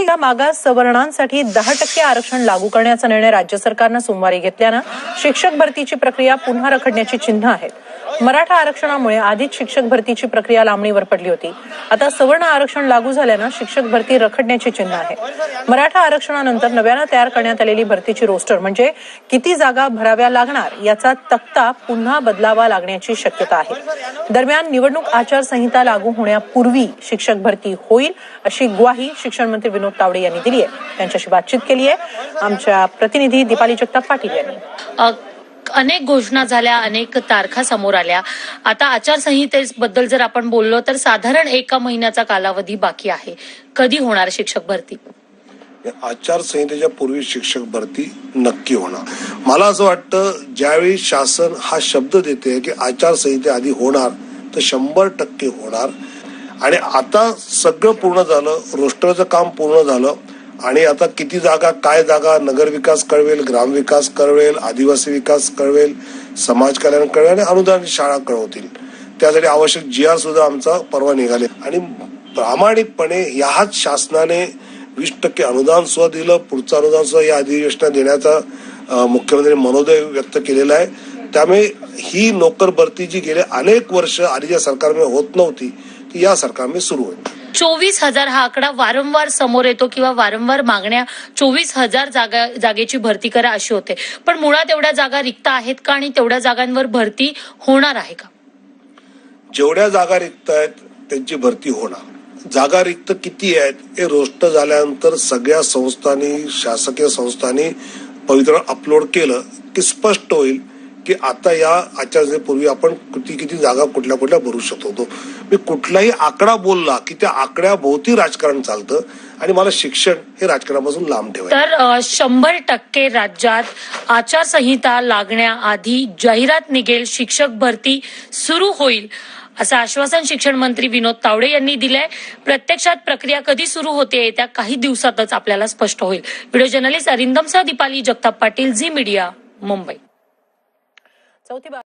या मागास सवर्णांसाठी दहा टक्के आरक्षण लागू करण्याचा निर्णय राज्य सरकारनं सोमवारी घेतल्यानं शिक्षक भरतीची प्रक्रिया पुन्हा रखडण्याची चिन्ह आहेत. मराठा आरक्षणामुळे आधीच शिक्षक भरतीची प्रक्रिया लांबणीवर पडली होती. आता सवर्ण आरक्षण लागू झाल्यानं शिक्षक भरती रखडण्याची चिन्ह आहे. मराठा आरक्षणानंतर नव्यानं तयार करण्यात आलेली भरतीची रोस्टर म्हणजे किती जागा भराव्या लागणार याचा तक्ता पुन्हा बदलावा लागण्याची शक्यता आहे. दरम्यान निवडणूक आचारसंहिता लागू होण्यापूर्वी शिक्षक भरती होईल अशी ग्वाही शिक्षण मंत्री विनोद तावडे यांनी दिली आहे त्यांच्याशी बातचीत केली आहे आमच्या प्रतिनिधी दीपाली जगताप पाटील यांनी. अनेक घोषणा झाल्या अनेक तारखा समोर आल्या. आता आचारसंहितेबद्दल जर आपण बोललो तर साधारण एका महिन्याचा कालावधी बाकी आहे. कधी होणार शिक्षक भरती? आचारसंहितेच्या पूर्वी शिक्षक भरती नक्की होणार. मला असं वाटतं ज्यावेळी शासन हा शब्द देते की आचारसंहिते आधी होणार तर शंभर टक्के होणार. आणि आता सगळं पूर्ण झालं रोस्टरचं काम पूर्ण झालं आणि आता किती जागा काय जागा नगरविकास कळवेल ग्रामविकास कळवेल आदिवासी विकास कळवेल समाज कल्याण कळवेल आणि अनुदान शाळा कळवतील. त्यासाठी आवश्यक जी आर सुद्धा आमचा परवा निघाले. आणि प्रामाणिकपणे ह्याच शासनाने वीस टक्के अनुदान सुद्धा दिलं. पुढचं अनुदान सुद्धा या अधिवेशनात देण्याचा मुख्यमंत्री मनोदय व्यक्त केलेला आहे. त्यामुळे ही नोकर भरती जी गेले अनेक वर्ष आधीच्या सरकारमध्ये होत नव्हती ती या सरकारमध्ये सुरू होईल. चोवीस हजार हा आकडा वारंवार समोर येतो किंवा वारंवार मागण्या चोवीस हजार जागा जागेची भरती करा अशी होते. पण मुळात एवढ्या जागा रिक्त आहेत का आणि तेवढ्या जागांवर भरती होणार आहे का? जेवढ्या जागा रिक्त आहेत त्यांची भरती होणार. जागा रिक्त किती आहेत हे रोष्ट झाल्यानंतर सगळ्या संस्थांनी शासकीय संस्थांनी पवित्र अपलोड केलं की स्पष्ट होईल की आता या आचारसंहितेपूर्वी आपण किती किती जागा कुठल्या कुठल्या भरू शकतो मी कुठलाही आकडा बोलला की त्या आकड्याभोवती राजकारण चालतं आणि मला शिक्षण हे राजकारणापासून लांब ठेवायचं. तर शंभर टक्के राज्यात आचारसंहिता लागण्याआधी जाहिरात निघेल शिक्षक भरती सुरू होईल असं आश्वासन शिक्षण मंत्री विनोद तावडे यांनी दिलंय. प्रत्यक्षात प्रक्रिया कधी सुरू होते त्या काही दिवसातच आपल्याला स्पष्ट होईल. Video journalist अरिंदमसह Deepali Jagtap Patil Zee media Mumbai. चौथी बाब